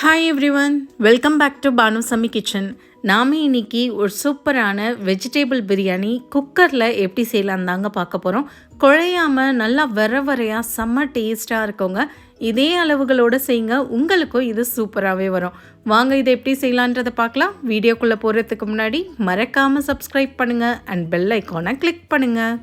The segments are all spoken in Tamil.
Hi everyone welcome back to Banusami kitchen நாம் இன்னைக்கு ஒரு சூப்பரான வெஜிடேபிள் பிரியாணி குக்கரில் எப்படி செய்யலாம் தாங்க பார்க்க போகிறோம் குழையாமல் நல்லா வர வரையாக செம்ம டேஸ்ட்டாக இருக்கவங்க இதே அளவுகளோடு செய்யுங்க உங்களுக்கும் இது சூப்பராகவே வரும். வாங்க இதை எப்படி செய்யலான்றதை பார்க்கலாம். வீடியோக்குள்ளே போகிறதுக்கு முன்னாடி மறக்காமல் சப்ஸ்கிரைப் பண்ணுங்கள் அண்ட் பெல் ஐக்கானை கிளிக் பண்ணுங்கள்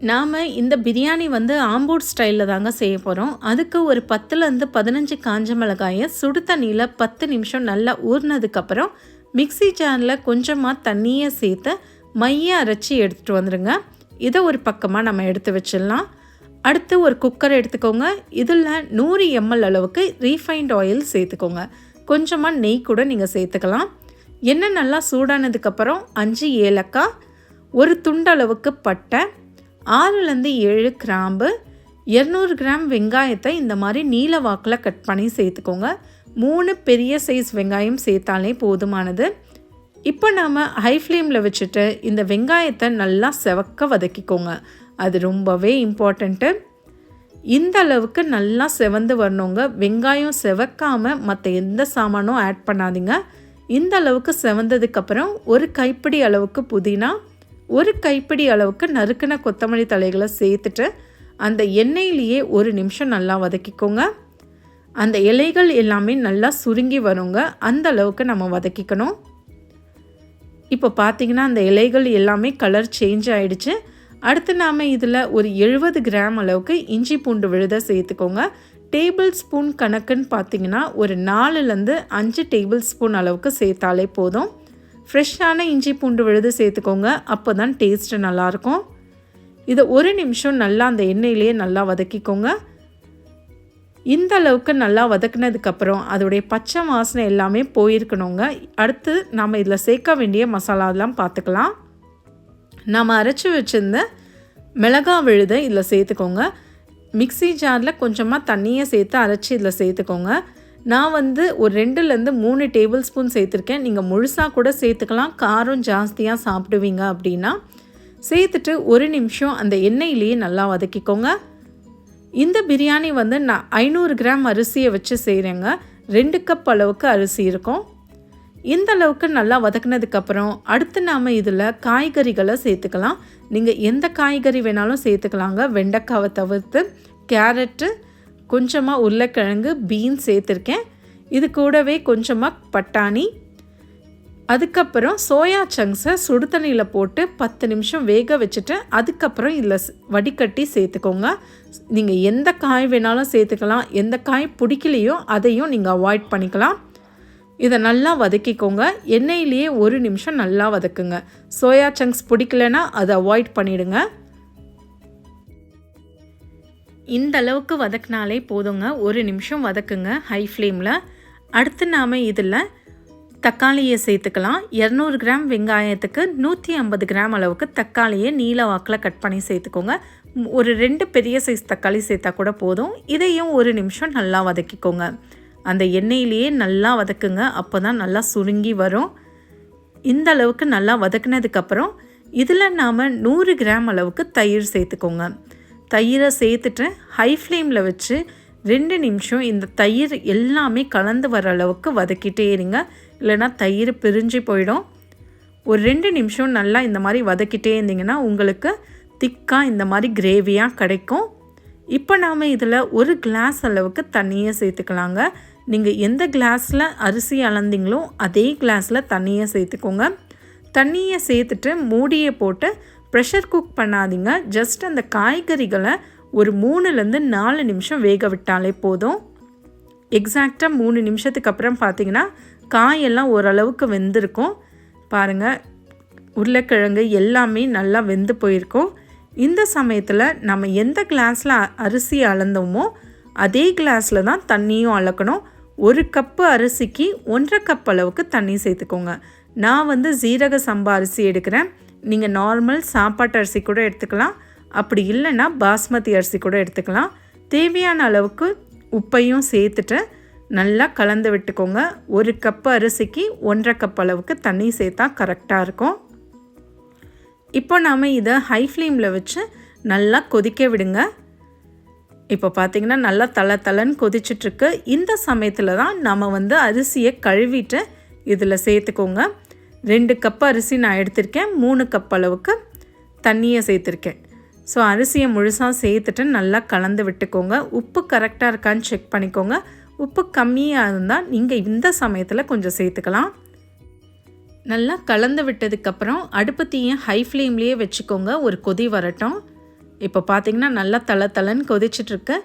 நாம் இந்த பிரியாணி வந்து ஆம்பூட் ஸ்டைலில் தாங்க செய்ய போகிறோம் அதுக்கு ஒரு பத்துலேருந்து பதினஞ்சு காஞ்ச மிளகாயை சுடு தண்ணியில் பத்து நிமிஷம் நல்லா ஊறினதுக்கப்புறம் மிக்சி ஜாரில் கொஞ்சமாக தண்ணியை சேர்த்து மைய அரைச்சி எடுத்துகிட்டு வந்துடுங்க இதை ஒரு பக்கமாக நம்ம எடுத்து வச்சிடலாம். அடுத்து ஒரு குக்கர் எடுத்துக்கோங்க. இதில் நூறு எம்எல் அளவுக்கு ரீஃபைண்ட் ஆயில் சேர்த்துக்கோங்க. கொஞ்சமாக நெய் கூட நீங்கள் சேர்த்துக்கலாம். எண்ணெய் நல்லா சூடானதுக்கப்புறம் அஞ்சு ஏலக்காய் ஒரு துண்டளவுக்கு பட்டை ஆறுலேருந்து ஏழு கிராம்பு இரநூறு கிராம் வெங்காயத்தை இந்த மாதிரி நீல வாக்கில் கட் பண்ணி சேர்த்துக்கோங்க. மூணு பெரிய சைஸ் வெங்காயம் சேர்த்தாலே போதுமானது. இப்போ நாம் ஹை ஃப்ளேமில் வச்சுட்டு இந்த வெங்காயத்தை நல்லா செவக்க வதக்கிக்கோங்க. அது ரொம்பவே இம்பார்ட்டண்ட்டு இந்த அளவுக்கு நல்லா செவந்து வரணுங்க. வெங்காயம் செவக்காமல் மற்ற எந்த சாமானும் ஆட் பண்ணாதீங்க. இந்த அளவுக்கு செவந்ததுக்கப்புறம் ஒரு கைப்பிடி அளவுக்கு புதினா ஒரு கைப்பிடி அளவுக்கு நறுக்கின கொத்தமல்லி தலைகளை சேர்த்துட்டு அந்த எண்ணெயிலேயே ஒரு நிமிஷம் நல்லா வதக்கிக்கோங்க. அந்த இலைகள் எல்லாமே நல்லா சுருங்கி வருங்க. அந்த அளவுக்கு நம்ம வதக்கிக்கணும். இப்போ பார்த்தீங்கன்னா அந்த இலைகள் எல்லாமே கலர் சேஞ்ச் ஆகிடுச்சு அடுத்து நாம் இதில் ஒரு எழுபது கிராம் அளவுக்கு இஞ்சி பூண்டு விழுத சேர்த்துக்கோங்க. டேபிள் ஸ்பூன் கணக்குன்னு பார்த்தீங்கன்னா ஒரு நாலுலேருந்து அஞ்சு டேபிள் ஸ்பூன் அளவுக்கு சேர்த்தாலே போதும். ஃப்ரெஷ்ஷான இஞ்சி பூண்டு விழுது சேர்த்துக்கோங்க. அப்போ தான் டேஸ்ட்டு நல்லாயிருக்கும். இதை ஒரு நிமிஷம் நல்லா அந்த எண்ணெயிலேயே நல்லா வதக்கிக்கோங்க. இந்த அளவுக்கு நல்லா வதக்குனதுக்கப்புறம் அதோடைய பச்சை வாசனை எல்லாமே போயிருக்கணுங்க. அடுத்து நம்ம இதில் சேர்க்க வேண்டிய மசாலாலாம் பார்த்துக்கலாம். நம்ம அரைச்சி வச்சுருந்த மிளகா விழுதை இதில் சேர்த்துக்கோங்க. மிக்சி ஜாரில் கொஞ்சமாக தண்ணியை சேர்த்து அரைச்சி இதில் சேர்த்துக்கோங்க. நான் வந்து ஒரு ரெண்டுலேருந்து மூணு டேபிள் ஸ்பூன் சேர்த்துருக்கேன். நீங்கள் முழுசாக கூட சேர்த்துக்கலாம். காரம் ஜாஸ்தியாக சாப்பிடுவீங்க அப்படின்னா சேர்த்துட்டு ஒரு நிமிஷம் அந்த எண்ணெயிலேயே நல்லா வதக்கிக்கோங்க. இந்த பிரியாணி வந்து நான் ஐநூறு கிராம் அரிசியை வச்சு செய்கிறேங்க ரெண்டு கப் அளவுக்கு அரிசி இருக்கும். இந்த அளவுக்கு நல்லா வதக்குனதுக்கப்புறம் அடுத்து நாம் இதில் காய்கறிகளை சேர்த்துக்கலாம். நீங்கள் எந்த காய்கறி வேணாலும் சேர்த்துக்கலாங்க. வெண்டைக்காவை தவிர்த்து கேரட்டு கொஞ்சமாக உருளைக்கிழங்கு பீன்ஸ் சேர்த்துருக்கேன். இது கூடவே கொஞ்சமாக பட்டாணி. அதுக்கப்புறம் சோயா சங்க்ஸை சுடு தண்ணியில் போட்டு பத்து நிமிஷம் வேக வச்சுட்டு அதுக்கப்புறம் இதில் வடிகட்டி சேர்த்துக்கோங்க. நீங்கள் எந்த காய் வேணாலும் சேர்த்துக்கலாம் எந்த காய் பிடிக்கலையோ அதையும் நீங்கள் அவாய்ட் பண்ணிக்கலாம். இதை நல்லா வதக்கிக்கோங்க. எண்ணெயிலேயே ஒரு நிமிஷம் நல்லா வதக்குங்க. சோயா சங்க்ஸ் பிடிக்கலன்னா அதை அவாய்ட் பண்ணிவிடுங்க இந்த அளவுக்கு வதக்கினாலே போதுங்க. ஒரு நிமிஷம் வதக்குங்க ஹை ஃப்ளேமில் அடுத்து நாம் இதில் தக்காளியை சேர்த்துக்கலாம். இரநூறு கிராம் வெங்காயத்துக்கு நூற்றி ஐம்பது கிராம் அளவுக்கு தக்காளியை நீல வாக்கில் கட் பண்ணி சேர்த்துக்கோங்க. ஒரு ரெண்டு பெரிய சைஸ் தக்காளி சேர்த்தா கூட போதும். இதையும் ஒரு நிமிஷம் நல்லா வதக்கிக்கோங்க. அந்த எண்ணெயிலேயே நல்லா வதக்குங்க. அப்போ தான் நல்லா சுருங்கி வரும். இந்த அளவுக்கு நல்லா வதக்குனதுக்கப்புறம் இதில் நாம் நூறு கிராம் அளவுக்கு தயிர் சேர்த்துக்கோங்க. தயிரை சேர்த்துட்டு ஹை ஃப்ளேமில் வச்சு ரெண்டு நிமிஷம் இந்த தயிர் எல்லாமே கலந்து வர அளவுக்கு வதக்கிட்டே இருங்க. இல்லைனா தயிர் பிரிஞ்சு போயிடும். ஒரு ரெண்டு நிமிஷம் நல்லா இந்த மாதிரி வதக்கிட்டே இருந்தீங்கன்னா உங்களுக்கு திக்காக இந்த மாதிரி கிரேவியாக கிடைக்கும். இப்போ நாம் இதில் ஒரு கிளாஸ் அளவுக்கு தண்ணியை சேர்த்துக்கலாங்க. நீங்கள் எந்த கிளாஸில் அரிசி அளந்தீங்களோ அதே கிளாஸில் தண்ணியை சேர்த்துக்கோங்க. தண்ணியை சேர்த்துட்டு மூடியை போட்டு ப்ரெஷர் குக் பண்ணாதீங்க. ஜஸ்ட் அந்த காய்கறிகளை ஒரு மூணுலேருந்து நாலு நிமிஷம் வேக விட்டாலே போதும். எக்ஸாக்டாக மூணு நிமிஷத்துக்கு அப்புறம் பார்த்தீங்கன்னா காயெல்லாம் ஓரளவுக்கு வெந்திருக்கும். பாருங்கள் உருளைக்கிழங்கு எல்லாமே நல்லா வெந்து போயிருக்கும். இந்த சமயத்தில் நம்ம எந்த கிளாஸில் அரிசி அளந்தோமோ அதே கிளாஸில் தான் தண்ணியும் அளக்கணும். ஒரு கப்பு அரிசிக்கு ஒன்றரை கப் அளவுக்கு தண்ணி சேர்த்துக்கோங்க. நான் வந்து ஜீரக சம்பா அரிசி எடுக்கிறேன். நீங்கள் நார்மல் சாப்பாட்டு அரிசி கூட எடுத்துக்கலாம். அப்படி இல்லைன்னா பாஸ்மதி அரிசி கூட எடுத்துக்கலாம். தேவையான அளவுக்கு உப்பையும் சேர்த்துட்டு நல்லா கலந்து விட்டுக்கோங்க. ஒரு கப்பு அரிசிக்கு ஒன்றரை கப் அளவுக்கு தண்ணி சேர்த்தா கரெக்டாக இருக்கும். இப்போ நாம் இதை ஹை ஃப்ளேமில் வச்சு நல்லா கொதிக்க விடுங்க. இப்போ பார்த்தீங்கன்னா நல்லா தலை தலைன்னு கொதிச்சிட்ருக்கு இந்த சமயத்தில் தான் நம்ம வந்து அரிசியை கழுவிட்டு இதில் சேர்த்துக்கோங்க. ரெண்டு கப் அரிசி நான் எடுத்திருக்கேன். மூணு கப் அளவுக்கு தண்ணியை சேர்த்துருக்கேன். ஸோ அரிசியை முழுசாக சேர்த்துட்டு நல்லா கலந்து விட்டுக்கோங்க. உப்பு கரெக்டாக இருக்கான்னு செக் பண்ணிக்கோங்க. உப்பு கம்மியாக இருந்தால் நீங்கள் இந்த சமயத்தில் கொஞ்சம் சேர்த்துக்கலாம். நல்லா கலந்து விட்டதுக்கப்புறம் அடுப்பு தீயை ஹை ஃப்ளேம்லேயே வச்சுக்கோங்க. ஒரு கொதி வரட்டும். இப்போ பார்த்தீங்கன்னா நல்லா தலை தலைன்னு கொதிச்சிட்ருக்கு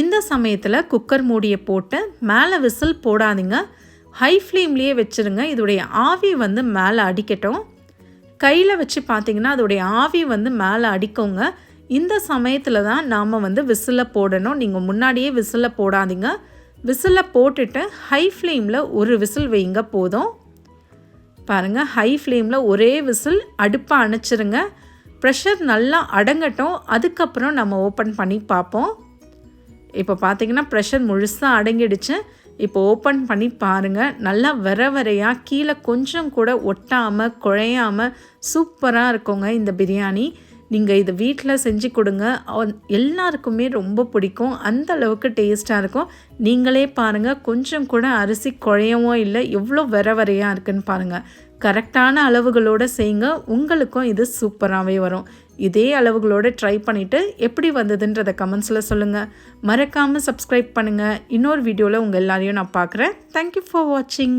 இந்த சமயத்தில் குக்கர் மூடியை போட்டு மேலே விசில் போடாதீங்க. ஹை ஃப்ளேம்லேயே வச்சுருங்க. இதோடைய ஆவி வந்து மேலே அடிக்கட்டும். கையில் வச்சு பார்த்தீங்கன்னா அதோடைய ஆவி வந்து மேலே அடிக்கோங்க. இந்த சமயத்தில் தான் நாம் வந்து விசிலில் போடணும். நீங்கள் முன்னாடியே விசிலில் போடாதீங்க. விசிலில் போட்டுட்டு ஹை ஃப்ளேமில் ஒரு விசில் வைங்க போதும். பாருங்கள் ஹை ஃப்ளேமில் ஒரே விசில் அடுப்பை அணைச்சிருங்க. ப்ரெஷர் நல்லா அடங்கட்டும். அதுக்கப்புறம் நம்ம ஓப்பன் பண்ணி பார்ப்போம். இப்போ பார்த்தீங்கன்னா ப்ரெஷர் முழுசாக அடங்கிடுச்சு. இப்போ ஓப்பன் பண்ணி பாருங்கள் நல்லா வர வரையாக கீழே கொஞ்சம் கூட ஒட்டாமல் குழையாமல் சூப்பராக இருக்குங்க இந்த பிரியாணி. நீங்கள் இதை வீட்டில் செஞ்சு கொடுங்க. எல்லாருக்குமே ரொம்ப பிடிக்கும். அந்த அளவுக்கு டேஸ்ட்டாக இருக்கும். நீங்களே பாருங்கள் கொஞ்சம் கூட அரிசி குழையவும் இல்லை. எவ்வளோ வர வரையாக இருக்குன்னு பாருங்கள் கரெக்டான அளவுகளோடு செய்யுங்க உங்களுக்கும் இது சூப்பராகவே வரும். இதே அளவுகளோடு ட்ரை பண்ணிவிட்டு எப்படி வந்ததுன்றதை கமெண்ட்ஸில் சொல்லுங்கள் மறக்காமல் சப்ஸ்கிரைப் பண்ணுங்கள் இன்னொரு வீடியோவில் உங்கள் எல்லாரையும் நான் பார்க்குறேன். தேங்க்யூ ஃபார் வாட்சிங்